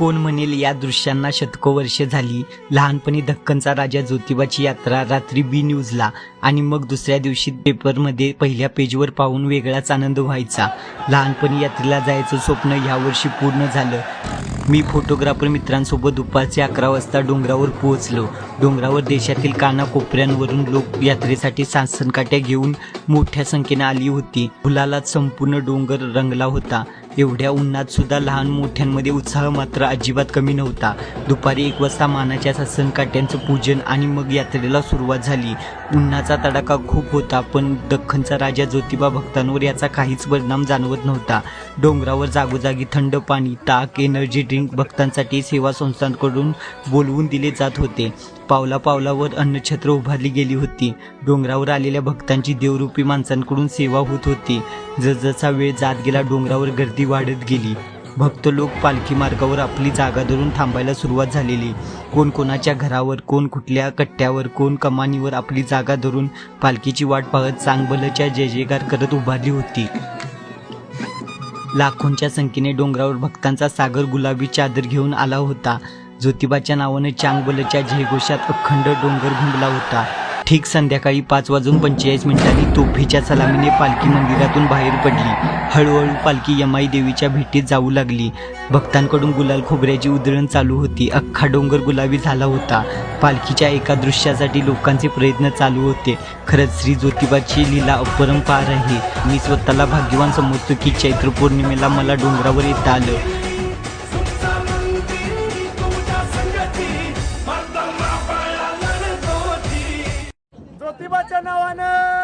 कोण म्हणेल या दृश्यांना शतको वर्षे झाली. लहानपणी दक्कनचा राजा ज्योतिबाची यात्रा रात्री बी न्यूजला आणि मग दुसऱ्या दिवशी पेपरमध्ये पहिल्या पेजवर पाहून वेगळाच आनंद व्हायचा. लहानपणी यात्रेला जायचं स्वप्न यावर्षी पूर्ण झालं. मी फोटोग्राफर मित्रांसोबत दुपारचे अकरा वाजता डोंगरावर पोहोचलो. डोंगरावर देशातील कानाकोपऱ्यांवरून लोक यात्रेसाठी सासनकाट्या घेऊन मोठ्या संख्येने आली होती. फुलाला संपूर्ण डोंगर रंगला होता. एवढ्या उन्हात सुद्धा लहान मोठ्यांमध्ये उत्साह मात्र अजिबात कमी नव्हता. दुपारी एक वाजता मानाच्या सासनकाट्यांचं पूजन आणि मग यात्रेला सुरुवात झाली. उन्हाचा तडाखा खूप होता पण दख्खनचा राजा ज्योतिबा भक्तांवर याचा काहीच परिणाम जाणवत नव्हता. डोंगरावर जागोजागी थंड पाणी ताक एनर्जी ड्रिंक भक्तांसाठी सेवा संस्थांकडून बोलवून दिले जात होते. पावला पावलावर अन्नछत्र उभारली गेली होती. डोंगरावर आलेल्या भक्तांची देवरूपी माणसांकडून सेवा होत होती. जसजसा वेळ जात गेला डोंगरावर गर्दी वाढत गेली. भक्त लोक पालखी मार्गावर आपली जागा धरून थांबायला सुरुवात झालेली. कोण कोणाच्या घरावर कोण कुठल्या कट्ट्यावर कोण कमानीवर आपली जागा धरून पालखीची वाट पाहत चांगबलच्या जय जयकार करत उभारली होती. लाखोंच्या संख्येने डोंगरावर भक्तांचा सागर गुलाबी चादर घेऊन आला होता. ज्योतिबाच्या नावाने चांगबलच्या जयघोषात अखंड डोंगर घुमला होता. ठीक संध्याकाळी पाच वाजून पंचेचाळीस मिनिटांनी तोफीच्या सलामीने पालखी मंदिरातून बाहेर पडली. हळूहळू पालखी यमाई देवीच्या भेटीत जाऊ लागली. भक्तांकडून गुलाल खोबऱ्याची उधळण चालू होती. अख्खा डोंगर गुलाबी झाला होता. पालखीच्या एका दृश्यासाठी लोकांचे प्रयत्न चालू होते. खरंच श्री ज्योतिबाची लीला अपरंपार आहे. मी स्वतःला भाग्यवान समजतो की चैत्र पौर्णिमेला मला डोंगरावर येता आलं. ज्योतिबाच्या नावानं